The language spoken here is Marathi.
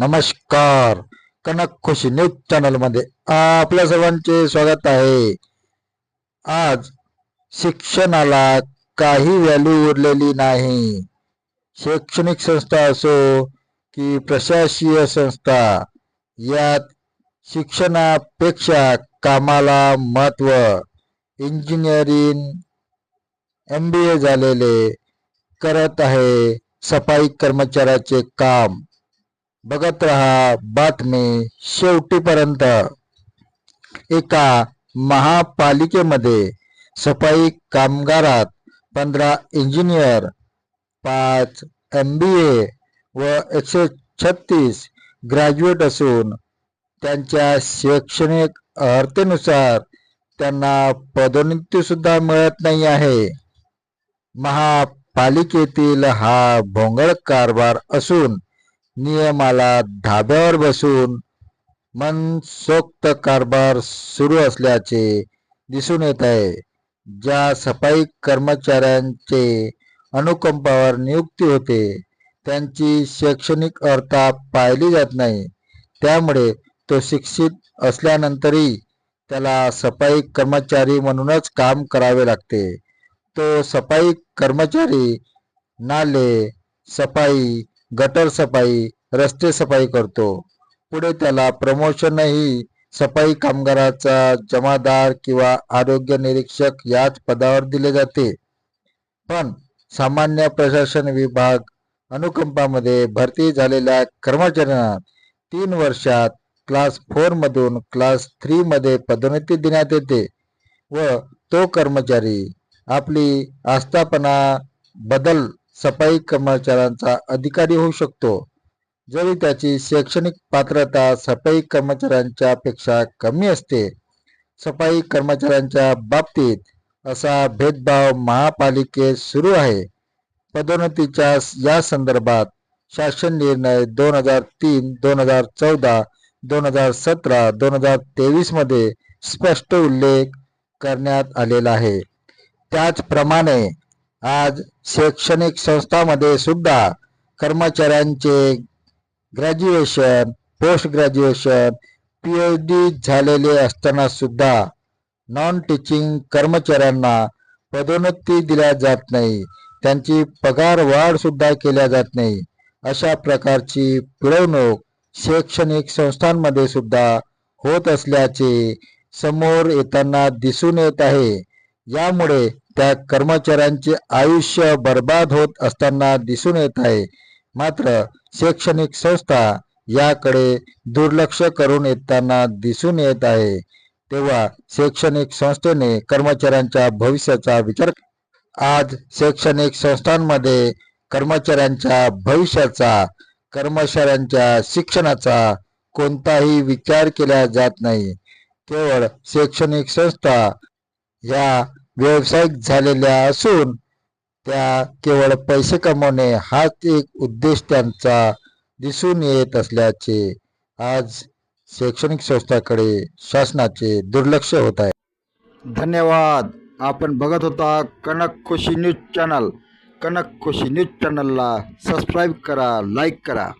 नमस्कार. कनक खुशी न्यूज चॅनलमध्ये आपल्या सर्वांचे स्वागत आहे. आज शिक्षणाला काही व्हॅल्यू उरलेली नाही. शैक्षणिक संस्था असो की प्रशासकीय संस्था यात शिक्षणापेक्षा कामाला महत्त्व इंजिनिअरिंग एम बी ए झालेले करत आहे सफाई कर्मचाऱ्याचे काम. बघत रहा बातमी शेवटीपर्यंत. एका महापालिकेमध्ये सफाई कामगारात पंधरा इंजिनियर पाच एम बी ए व एकशे छत्तीस ग्रॅज्युएट असून त्यांच्या शैक्षणिक अर्हतेनुसार त्यांना पदोन्नती सुद्धा मिळत नाही आहे. महापालिकेतील हा भोंगळ कारभार असून नियमाला धाब्यावर बसून मनसोक्त कारभार सुरू असल्याचे दिसून येत आहे. ज्या सफाई कर्मचाऱ्यांचे अनुकंपावर नियुक्ती होते त्यांची शैक्षणिक अर्था पाहिली जात नाही. त्यामुळे तो शिक्षित असल्यानंतरही त्याला सफाई कर्मचारी म्हणूनच काम करावे लागते. तो सफाई कर्मचारी नाले सफाई गटर सफाई रस्ते सफाई करतो. पुढे त्याला प्रमोशनही सफाई कामगाराचा जमादार किंवा आरोग्य निरीक्षक याच पदावर दिले जाते. पण सामान्य प्रशासन विभाग अनुकंपामध्ये भरती झालेल्या कर्मचाऱ्यांना तीन वर्षात क्लास फोर मधून क्लास थ्री मध्ये पदोन्नती देण्यात येते व तो कर्मचारी आपली आस्थापना बदल सफाई कर्मचाऱ्यांचा अधिकारी होऊ शकतो. जरी त्याची शैक्षणिक पात्रता सफाई कर्मचाऱ्यांच्या पेक्षा कमी असते सफाई कर्मचाऱ्यांच्या बाबतीत असा भेदभाव महापालिकेत सुरू आहे. पदोन्नतीच्या या संदर्भात शासन निर्णय दोन हजार तीन दोन हजार चौदा दोन हजार सतरा दोन हजार तेवीसमध्ये स्पष्ट उल्लेख करण्यात आलेला आहे. त्याचप्रमाणे आज शैक्षणिक संस्थांमध्ये सुद्धा कर्मचाऱ्यांचे graduation post graduation P H D झालेले असताना सुद्धा नॉन टीचिंग कर्मचाऱ्यांना पदोन्नती दिल्या जात नाही. त्यांची पगार वाढ सुद्धा केल्या जात नाही. अशा प्रकारची पिळवणूक शैक्षणिक संस्थांमध्ये सुद्धा होत असल्याचे समोर येताना दिसून येत आहे. यामुळे त्या कर्मचाऱ्यांचे आयुष्य बर्बाद होत असताना दिसून येत आहे. मात्र शैक्षणिक संस्था याकडे दुर्लक्ष करून येताना दिसून येत आहे. तेव्हा शैक्षणिक संस्थेने कर्मचाऱ्यांच्या भविष्याचा विचार आज शैक्षणिक संस्थांमध्ये कर्मचाऱ्यांच्या भविष्याचा कर्मचाऱ्यांच्या शिक्षणाचा कोणताही विचार केला जात नाही. केवळ शैक्षणिक संस्था या व्यावसायिक झालेल्या असून त्या केवळ पैसे कमवणे हाच एक उद्देश त्यांचा दिसून येत असल्याचे आज शैक्षणिक संस्थाकडे शासनाचे दुर्लक्ष होत आहे. धन्यवाद. आपण बघत होता Kanak Khushi news channel. Kanak Khushi news चॅनलला सबस्क्राईब करा लाईक करा.